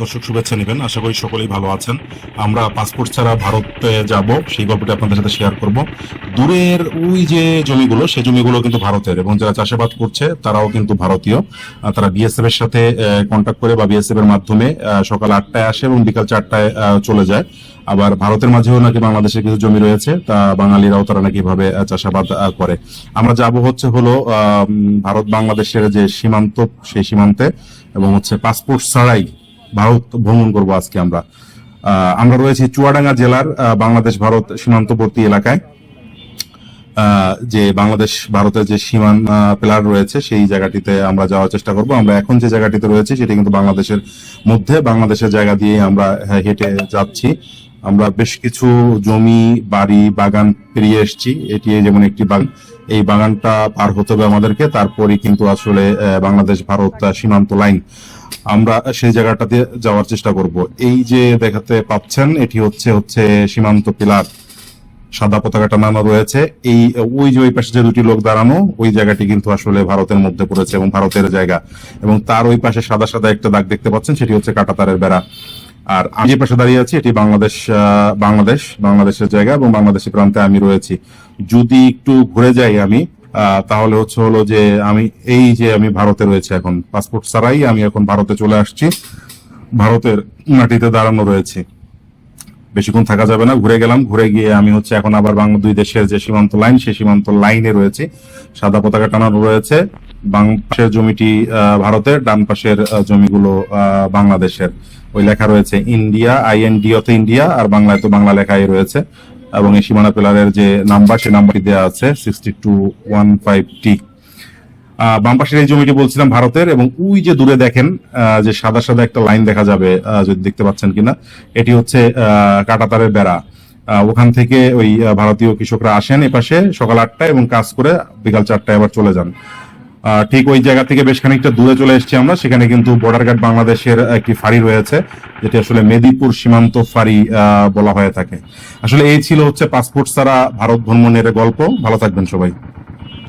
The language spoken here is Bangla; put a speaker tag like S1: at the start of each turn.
S1: দর্শক শুভেচ্ছা নেবেন। আশা করি সকলেই ভালো আছেন। আমরা পাসপোর্ট ছাড়া ভারতে যাব, সেই গল্পটি আপনাদের সাথে শেয়ার করব। দূরের ওই যে জমিগুলো সেই জমিগুলো কিন্তু ভারতের এবং যারা চাষাবাদ করছে, তারাও কিন্তু ভারতীয়। তারা বিএসএফ এর সাথে কন্ট্যাক্ট করে বা বিএসএফ এর মাধ্যমে সকাল আটটায় আসে এবং বিকাল চারটায় চলে যায়। আবার ভারতের মাঝেও নাকি বাংলাদেশের কিছু জমি রয়েছে, তা বাঙালিরাও তারা নাকি ভাবে চাষাবাদ করে। আমরা যাব হচ্ছে হলো ভারত বাংলাদেশের যে সীমান্ত, সেই সীমান্তে এবং হচ্ছে পাসপোর্ট ছাড়াই ভারত ভ্রমণ করব আজকে আমরা। আমরা রয়েছি চুয়াডাঙ্গা জেলার বাংলাদেশ ভারত সীমান্তবর্তী এলাকায়। যে বাংলাদেশ ভারতের যে সীমান পিলার রয়েছে, সেই জায়গাটিতে আমরা যাওয়ার চেষ্টা করব। আমরা এখন যে জায়গাটিতে রয়েছে, সেটি কিন্তু বাংলাদেশের মধ্যে, বাংলাদেশের জায়গা দিয়ে আমরা হেঁটে যাচ্ছি। আমরা বেশ কিছু জমি, বাড়ি, বাগান পেরিয়ে এসেছি। এটি যেমন একটি বাগান এই বাগানটা পার হতে হবে আমাদেরকে, তারপরই কিন্তু আসলে বাংলাদেশ, ভারত সীমান্ত লাইন। আমরা সেই জায়গাটাতে যাওয়ার চেষ্টা করব। এই যে দেখাতে পাচ্ছেন, এটি হচ্ছে হচ্ছে সীমান্ত পিলার। সাদা পতাকা টানানো রয়েছে। এই, ওই যে ওই পাশে যে দুটি লোক দাঁড়ানো, ওই জায়গাটি কিন্তু আসলে ভারতের মধ্যে পড়েছে এবং ভারতের জায়গা। এবং তার ওই পাশে সাদা সাদা একটা দাগ দেখতে পাচ্ছেন, সেটি হচ্ছে কাটাতারের বেড়া। আর আমি যে পাশে দাঁড়িয়ে আছি, এটি বাংলাদেশ বাংলাদেশ, বাংলাদেশের জায়গা এবং বাংলাদেশের প্রান্তে আমি রয়েছি। যদি একটু ঘুরে যাই আমি তাহলে হচ্ছে হলো যে আমি, এই যে আমি ভারতে রয়েছে এখন, পাসপোর্ট ছাড়াই আমি এখন ভারতে চলে আসছি। ভারতের মাটিতে দাঁড়ানো রয়েছে। বেশিক্ষণ থাকা যাবে না, ঘুরে গেলাম। ঘুরে গিয়ে আমি হচ্ছে এখন আবার বাংলা দুই দেশের যে সীমান্ত লাইন, সেই সীমান্ত লাইনে রয়েছে। সাদা পতাকা টানানো রয়েছে। বাং পাশের জমিটি ভারতের, ডান পাশের জমিগুলো বাংলাদেশের। ওই লেখা রয়েছে, ইন্ডিয়া আইএনডি অত ইন্ডিয়া আর বাংলায় তো বাংলা লেখাই রয়েছে। এবং এই সীমানা পিলারের যে নাম্বার, সেই নাম্বারটি দেওয়া আছে সিক্সটি টু ওয়ান ফাইভ টি বাম পাশের এই জমিটি বলছিলাম ভারতের, এবং ওই যে দূরে দেখেন যে সাদা সাদা একটা লাইন দেখা যাবে যদি দেখতে পাচ্ছেন কিনা, এটি হচ্ছে কাঁটাতারের বেড়া। ওখান থেকে ওই ভারতীয় কৃষকরা আসেন এপাশে সকাল আটটায় এবং কাজ করে বিকাল চারটায় আবার চলে যান। ঠিক ওই জায়গা থেকে বেশ খানিকটা দূরে চলে এসেছি আমরা। সেখানে কিন্তু বর্ডার গার্ড বাংলাদেশের একটি ফাঁড়ি রয়েছে, যেটি আসলে মেদিনীপুর সীমান্ত ফাঁড়ি বলা হয়ে থাকে। আসলে এই ছিল হচ্ছে পাসপোর্ট ছাড়া ভারত ভ্রমণের গল্প। ভালো থাকবেন সবাই।